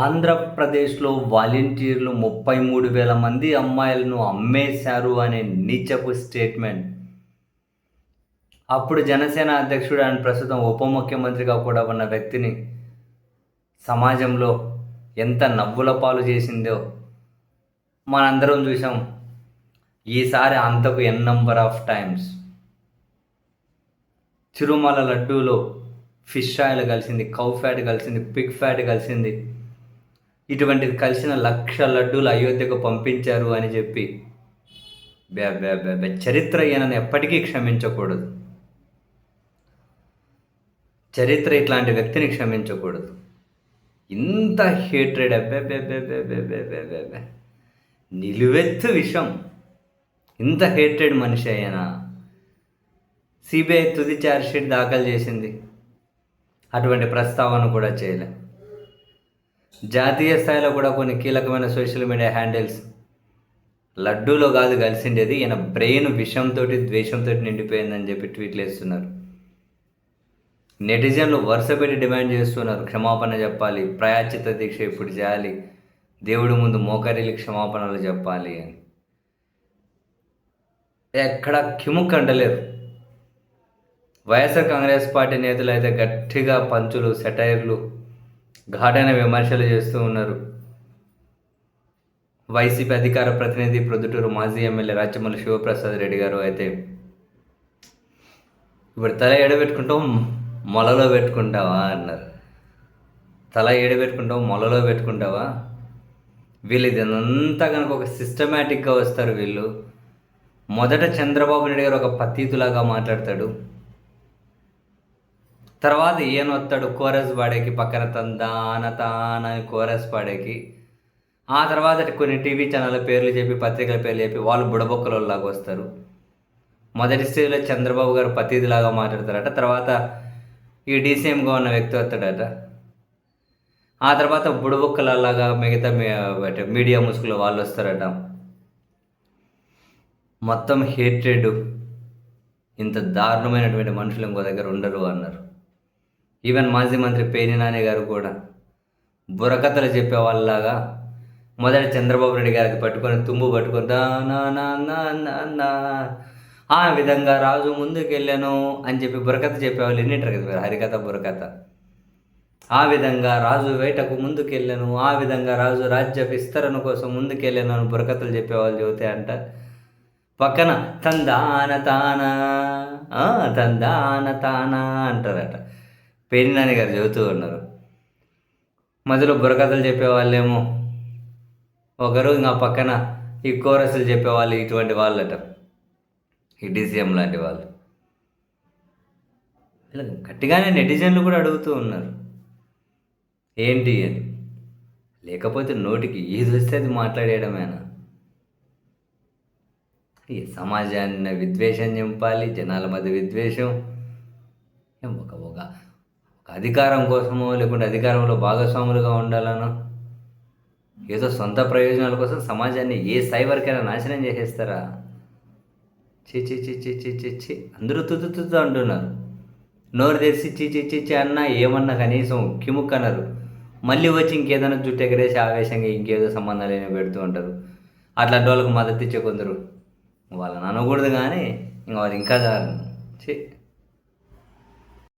ఆంధ్రప్రదేశ్లో వాలంటీర్లు ముప్పై మూడు వేల మంది అమ్మాయిలను అమ్మేశారు అనే నీచపు స్టేట్మెంట్. అప్పుడు జనసేన అధ్యక్షుడు అండ్ ప్రస్తుతం ఉప ముఖ్యమంత్రిగా కూడా ఉన్న వ్యక్తిని సమాజంలో ఎంత నవ్వుల పాలు చేసిందో మనందరం చూసాం ఈసారి అంతకు N number of times Tirumala లడ్డూలో ఫిష్ ఆయిల్ కలిసింది కౌ ఫ్యాట్ కలిసింది పిగ్ ఫ్యాట్ కలిసింది. ఇటువంటిది కలిసిన లక్ష లడ్డూలు అయోధ్యకు పంపించారు అని చెప్పి బే బే బే బే చరిత్ర ఈయనను ఎప్పటికీ క్షమించకూడదు చరిత్ర ఇట్లాంటి వ్యక్తిని క్షమించకూడదు ఇంత హేట్రెడ్ అబ్బే బే బే బే బే బే బే బే బే నిలువెత్తు విషం ఇంత హేట్రెడ్ మనిషి అయినా సిబిఐ తుది ఛార్జ్షీట్ దాఖలు చేసింది అటువంటి ప్రస్తావన కూడా చేయలే జాతీయ స్థాయిలో కూడా కొన్ని కీలకమైన సోషల్ మీడియా హ్యాండిల్స్. లడ్డూలో కాదు కలిసిండేది ఈయన బ్రెయిన్ విషంతో ద్వేషంతో నిండిపోయిందని చెప్పి ట్వీట్లు వేస్తున్నారు. నెటిజన్లు వరుస పెట్టి డిమాండ్ చేస్తున్నారు క్షమాపణ చెప్పాలి ప్రయాచిత దీక్ష ఇప్పుడు చేయాలి దేవుడి ముందు మోకరిల్లి క్షమాపణలు చెప్పాలి అని. ఎక్కడ కిముక్ అంటలేరు. వైఎస్ఆర్ కాంగ్రెస్ పార్టీ నేతలు అయితే గట్టిగా పంచులు సెటైర్లు ఘాటైన విమర్శలు చేస్తూ ఉన్నారు. వైసీపీ అధికార ప్రతినిధి ప్రొద్దుటూరు మాజీ ఎమ్మెల్యే రాచమల్లి శివప్రసాద్ రెడ్డి గారు అయితే ఇప్పుడు తల ఎడబెట్టుకుంటాం మొలలో పెట్టుకుంటావా అన్నారు. తల ఎడబెట్టుకుంటావు మొలలో పెట్టుకుంటావా? వీళ్ళు ఇదంతా కనుక ఒక సిస్టమేటిక్గా వస్తారు వీళ్ళు. మొదట చంద్రబాబు నాయుడు గారు ఒక పతీతులాగా మాట్లాడతాడు. తర్వాత ఈయన వస్తాడు కోరస్ పాడేకి పక్కన తందాన తాన అని కోరస్ పాడేకి. ఆ తర్వాత కొన్ని టీవీ ఛానళ్ళ పేర్లు చెప్పి పత్రికల పేర్లు చెప్పి వాళ్ళు బుడబొక్కలలాగా వస్తారు. మొదటి స్టేజ్లో చంద్రబాబు గారు పతీదిలాగా మాట్లాడతారట. తర్వాత ఈ డీసీఎంగా ఉన్న వ్యక్తి వస్తాడట. ఆ తర్వాత బుడబొక్కలలాగా మిగతా మీడియా ముసుగులో వాళ్ళు వస్తారట. మొత్తం హేట్రెడ్. ఇంత దారుణమైనటువంటి మనుషులు ఇంకో దగ్గర ఉండరు అన్నారు. ఈవెన్ మాజీ మంత్రి పేర్ని నాని గారు కూడా బుర్రకథలు చెప్పేవాళ్ళలాగా మొదటి మొదట చంద్రబాబు రెడ్డి గారికి పట్టుకొని తుమ్ము పట్టుకొని దా నా నా నా ఆ విధంగా రాజు ముందుకెళ్ళాను అని చెప్పి బుర్రకథ చెప్పేవాళ్ళు ఎన్నింటారు కదా మీరు హరికథ బుర్రకథ. ఆ విధంగా రాజు వేటకు ముందుకెళ్ళాను ఆ విధంగా రాజు రాజ్య విస్తరణ కోసం ముందుకెళ్ళాను అని బుర్రకథలు చెప్పేవాళ్ళు చెబితే అంట. పక్కన తందాన తానా తందాన తానా అంటారట. పేరినాని గారు చెబుతూ ఉన్నారు. మధ్యలో బుర్రకథలు చెప్పేవాళ్ళేమో. ఒకరు ఇంకా పక్కన ఈ కోరసులు చెప్పేవాళ్ళు ఇటువంటి వాళ్ళట. ఈ డిసిఎం లాంటి వాళ్ళు. ఇలా గట్టిగానే నెటిజన్లు కూడా అడుగుతూ ఉన్నారు. ఏంటి అని. లేకపోతే నోటికి ఏది వస్తే అది మాట్లాడేయడమేనా? ఈ సమాజాన్ని విద్వేషం నింపాలి జనాల మధ్య విద్వేషం. ఒక అధికారం కోసమో లేకుంటే అధికారంలో భాగస్వాములుగా ఉండాలనో ఏదో సొంత ప్రయోజనాల కోసం సమాజాన్ని ఏ స్థాయి వరకైనా నాశనం చేసేస్తారా? చీ చీ చీ చీ చీ చి చి అందరూ తుతు తుతు అంటున్నారు. నోరు తెరిచి చీ చీ చీ చీ అన్నా ఏమన్నా కనీసం కిముక్ అన్నారు మళ్ళీ వచ్చి ఇంకేదైనా జుట్టు ఎగరేసి ఆవేశంగా ఇంకేదో సంబంధాలు ఏమో పెడుతూ ఉంటారు. అట్లాంటి వాళ్ళకు మద్దతు ఇచ్చే కొందరు. వాళ్ళని అనకూడదు కానీ ఇంకా వాళ్ళు ఇంకా దారుణం. ఛీ.